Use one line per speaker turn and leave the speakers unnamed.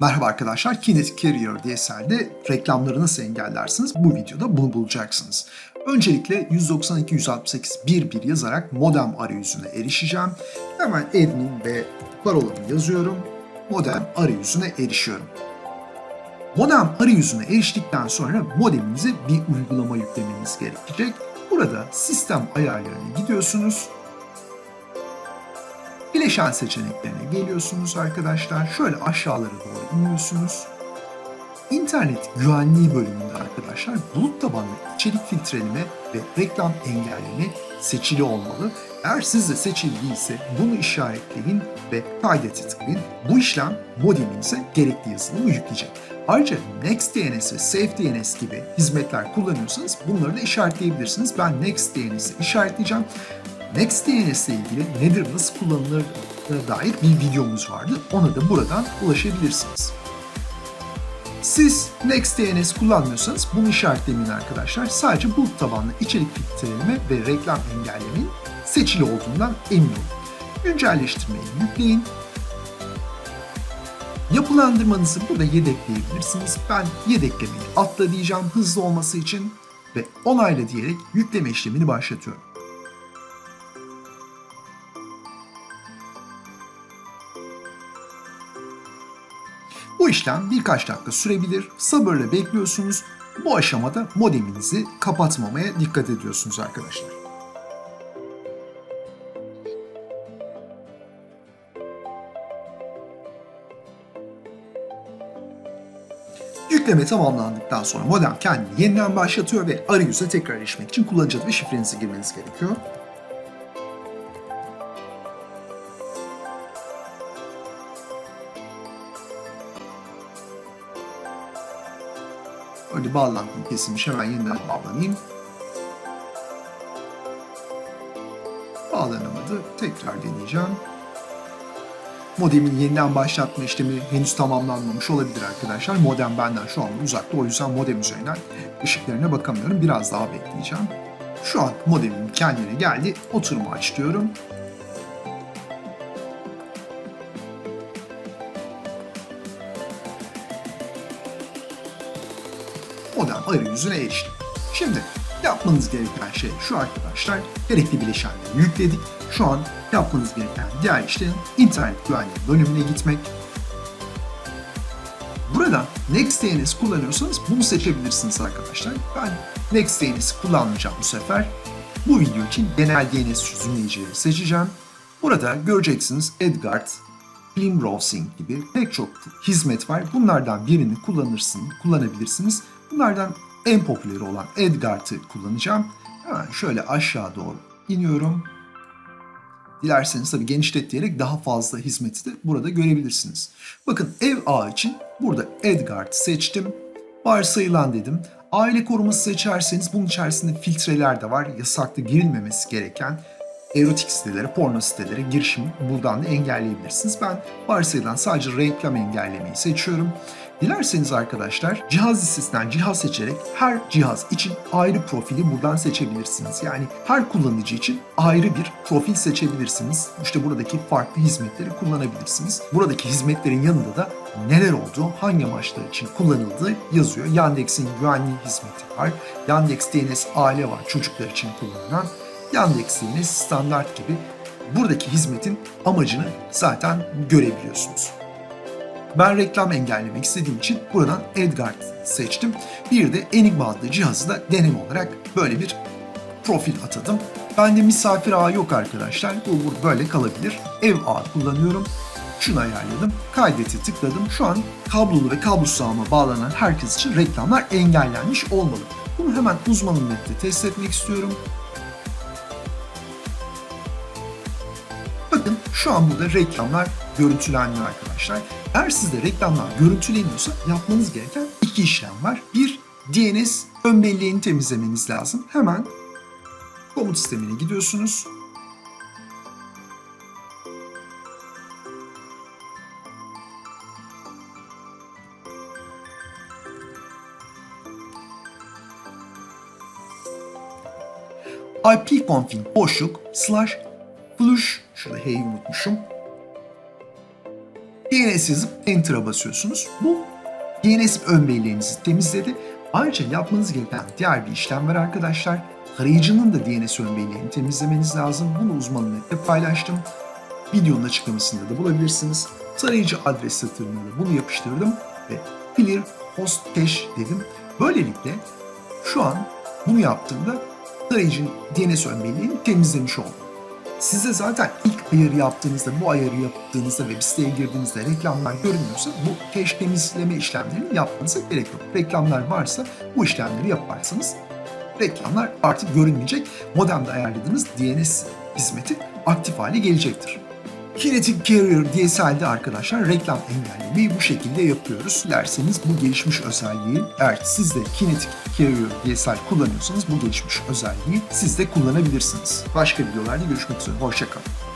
Merhaba arkadaşlar, Kinetic Carrier DSL'de reklamları nasıl engellersiniz? Bu videoda bunu bulacaksınız. Öncelikle 192.168.1.1 yazarak modem arayüzüne erişeceğim. Hemen admin ve parolamı yazıyorum. Modem arayüzüne erişiyorum. Modem arayüzüne eriştikten sonra modeminize bir uygulama yüklemeniz gerekecek. Burada sistem ayarlarına gidiyorsunuz. Bileşen seçeneklerine geliyorsunuz arkadaşlar. Şöyle aşağılara doğru iniyorsunuz. İnternet güvenliği bölümünde arkadaşlar bulut tabanlı içerik filtreleme ve reklam engelleme seçili olmalı. Eğer sizde seçili değilse bunu işaretleyin ve kaydete tıklayın. Bu işlem modeminize gerekli yazılımı yükleyecek. Ayrıca NextDNS ve SafeDNS gibi hizmetler kullanıyorsanız bunları da işaretleyebilirsiniz. Ben NextDNS'i işaretleyeceğim. NextDNS ile ilgili nedir, nasıl kullanılır dair bir videomuz vardı. Ona da buradan ulaşabilirsiniz. Siz NextDNS kullanmıyorsanız bunu işaretleyin arkadaşlar. Sadece bulut tabanlı içerik filtreleme ve reklam engellemenin seçili olduğundan emin olun. Güncelleştirmeyi yükleyin. Yapılandırmanızı burada yedekleyebilirsiniz. Ben yedeklemeyi atla diyeceğim hızlı olması için ve onayla diyerek yükleme işlemini başlatıyorum. Bu işlem birkaç dakika sürebilir. Sabırla bekliyorsunuz. Bu aşamada modeminizi kapatmamaya dikkat ediyorsunuz arkadaşlar. Yükleme tamamlandıktan sonra modem kendini yeniden başlatıyor ve arayüze tekrar erişmek için kullanıcı adı ve şifrenizi girmeniz gerekiyor. Öyle bağlantım kesilmiş hemen yeniden bağlanayım. Bağlanamadı. Tekrar deneyeceğim. Modemin yeniden başlatma işlemi henüz tamamlanmamış olabilir arkadaşlar. Modem benden şu an uzakta. O yüzden modem üzerinden ışıklarına bakamıyorum. Biraz daha bekleyeceğim. Şu an modemim kendine geldi. Oturumu aç diyorum. Modem arayüzüne eriştim. Şimdi yapmanız gereken şey şu arkadaşlar. Gerekli bileşenleri yükledik. Şu an yapmanız gereken diğer işlem internet güvenliği bölümüne gitmek. Burada NextDNS kullanıyorsanız bunu seçebilirsiniz arkadaşlar. Ben NextDNS kullanmayacağım bu sefer. Bu video için genel DNS çözümleyicileri seçeceğim. Burada göreceksiniz Edgard, Beam Browsing gibi pek çok hizmet var. Bunlardan birini kullanırsın, kullanabilirsiniz. Bunlardan en popüleri olan Edgard'ı kullanacağım. Hemen şöyle aşağı doğru iniyorum. Dilerseniz tabii genişlet diyerek daha fazla hizmeti de burada görebilirsiniz. Bakın ev ağı için burada Edgard seçtim. Varsayılan dedim. Aile koruması seçerseniz bunun içerisinde filtreler de var. Yasaklı girilmemesi gereken erotik sitelere, porno sitelere girişimi buradan da engelleyebilirsiniz. Ben varsayılan sadece reklam engellemeyi seçiyorum. Dilerseniz arkadaşlar cihaz listesinden cihaz seçerek her cihaz için ayrı profili buradan seçebilirsiniz. Yani her kullanıcı için ayrı bir profil seçebilirsiniz. İşte buradaki farklı hizmetleri kullanabilirsiniz. Buradaki hizmetlerin yanında da neler olduğu, hangi amaçlar için kullanıldığı yazıyor. Yandex'in güvenliği hizmeti var. Yandex DNS aile var çocuklar için kullanılan. Yandex DNS standart gibi buradaki hizmetin amacını zaten görebiliyorsunuz. Ben reklam engellemek istediğim için buradan Edgard seçtim. Bir de Enigma adlı cihazı da deneme olarak böyle bir profil atadım. Bende misafir ağı yok arkadaşlar. Bu, böyle kalabilir. Ev ağı kullanıyorum. Şunu ayarladım. Kaydete tıkladım. Şu an kablolu ve kablosuz ağıma bağlanan herkes için reklamlar engellenmiş olmalı. Bunu hemen uzmanın metni test etmek istiyorum. Şu an burada reklamlar görüntüleniyor arkadaşlar. Eğer sizde reklamlar görüntüleniyorsa yapmanız gereken iki işlem var. Bir, DNS ön belleğini temizlemeniz lazım. Hemen komut sistemine gidiyorsunuz. ipconfig boşluk slash flush şurada h'yi unutmuşum DNS yazıp Enter'a basıyorsunuz. Bu DNS ön belleğinizi temizledi. Ayrıca yapmanız gereken diğer bir işlem var arkadaşlar. Tarayıcının da DNS ön belleğini temizlemeniz lazım. Bunu uzmanla paylaştım. Videonun açıklamasında da bulabilirsiniz. Tarayıcı adres satırına da bunu yapıştırdım ve clear host cache dedim. Böylelikle şu an bunu yaptığımda tarayıcı DNS ön belleğini temizlemiş oldum. Size zaten ilk ayarı yaptığınızda, bu ayarı yaptığınızda ve bir siteye girdiğinizde reklamlar görünmüyorsa bu cache temizleme işlemlerini yapmanıza gerek yok. Reklamlar varsa bu işlemleri yaparsanız reklamlar artık görünmeyecek. Modemde ayarladığınız DNS hizmeti aktif hale gelecektir. Kinetic Carrier DSL'de arkadaşlar reklam engellemeyi bu şekilde yapıyoruz. Dilerseniz bu gelişmiş özelliği eğer siz de Kinetic Carrier DSL kullanıyorsanız bu gelişmiş özelliği siz de kullanabilirsiniz. Başka videolarda görüşmek üzere. Hoşçakalın.